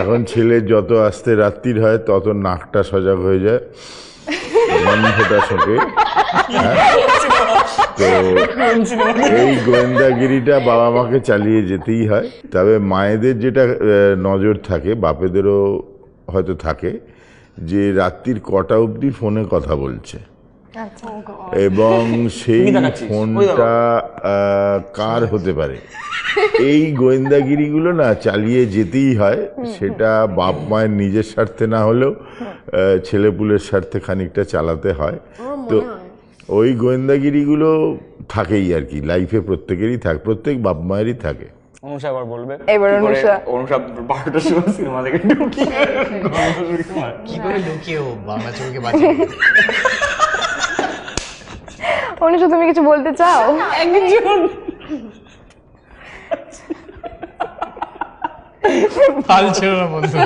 এখন ছেলে যত আসতে রাত্রির হয়, তত নাকটা সজাগ হয়ে যায়। গন্ধটা শোকে। হ্যাঁ? তো এই গোয়েন্দাগিরিটা বাবা মাকে চালিয়ে যেতেই হয়। তবে মায়েদের যেটা নজর থাকে, বাপেদেরও হয়তো থাকে, যে রাত্রির কটা অবধি ফোনে কথা বলছে। এবং সেই ফোনটা কার হতে পারে এই গোয়েন্দাগিরিগুলো না চালিয়ে যেতেই হয় সেটা বাপ মায়ের নিজের স্বার্থে না হলেও ছেলেপুলের স্বার্থে খানিকটা চালাতে হয় তো ওই গোয়েন্দাগিরিগুলো থাকেই আর কি লাইফে প্রত্যেকেরই থাকে প্রত্যেক বাপ মায়েরই থাকে অনুষা আবার বলবে এবার কি করে অনুষা। অনুষা বারোটার সময় সিনেমা দেখে ঢুকিয়ে গল্প শুরু করে। কি করে ঢুকিয়ে বাংলা ছবিকে বাঁচিয়ে? অনুষা তুমি কিছু বলতে চাও? ফাল ছিল না বন্ধু।